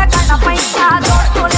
টাকা না পয়সা দোষ তোলে